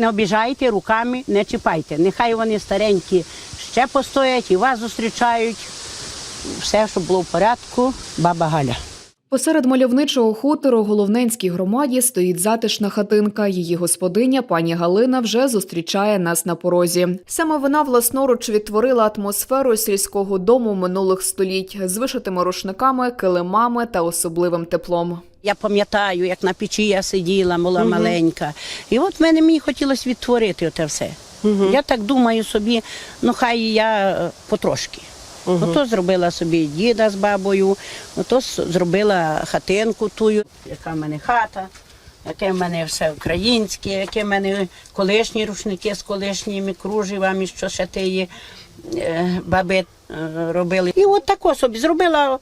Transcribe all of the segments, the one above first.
Не обіжайте руками, не чіпайте. Нехай вони старенькі ще постоять і вас зустрічають. Все, щоб було в порядку, баба Галя. Посеред мальовничого хутору Головненській громаді стоїть затишна хатинка. Її господиня пані Галина вже зустрічає нас на порозі. Саме вона власноруч відтворила атмосферу сільського дому минулих століть з вишитими рушниками, килимами та особливим теплом. Я пам'ятаю, як на печі я сиділа, була маленька. І от мене мені хотілося відтворити те все. Я так думаю собі, ну хай я е, потрошки. Ото зробила собі діда з бабою, ото зробила хатинку тую, яка в мене хата, яке в мене все українське, яке в мене колишні рушники з колишніми кружевами, що ще тієї е, баби е, робили. І от тако собі зробила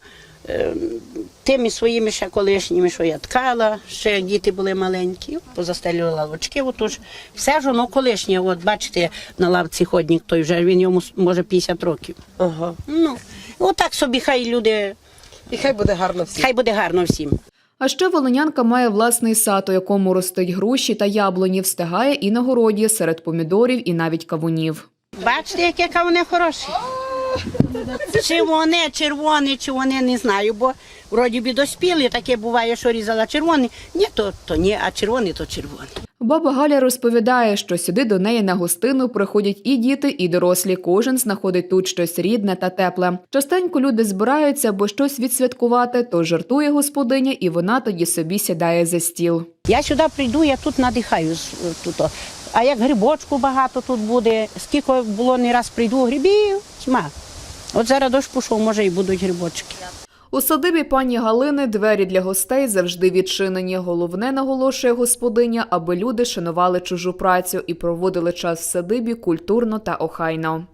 тими своїми ще колишніми, що я ткала, ще як діти були маленькі, позастелювала лавочки, отож все ж воно колишнє. От бачите, на лавці ходник той вже він йому може 50 років. Ага. Ну, отак собі хай люди, І хай буде гарно всім. хай буде гарно всім. А ще волинянка має власний сад, у якому ростуть груші та яблуні, встигає і на городі серед помідорів і навіть кавунів. Бачите, яке вони хороші. Чи вони червоні, чи вони не знаю, бо вроді би доспіли, таке буває, що різала червоні. Ні, то, то ні, а червоні, то червоні. Баба Галя розповідає, що сюди до неї на гостину приходять і діти, і дорослі. Кожен знаходить тут щось рідне та тепле. Частенько люди збираються, бо щось відсвяткувати, то жартує господиня, і вона тоді собі сідає за стіл. Я сюди прийду, я тут надихаю. Тут. А як грибочку багато тут буде, скільки було не раз прийду, грибів, тьма. От зараз дощ пішов, може і будуть грибочки. У садибі пані Галини двері для гостей завжди відчинені. Головне, наголошує господиня, аби люди шанували чужу працю і проводили час в садибі культурно та охайно.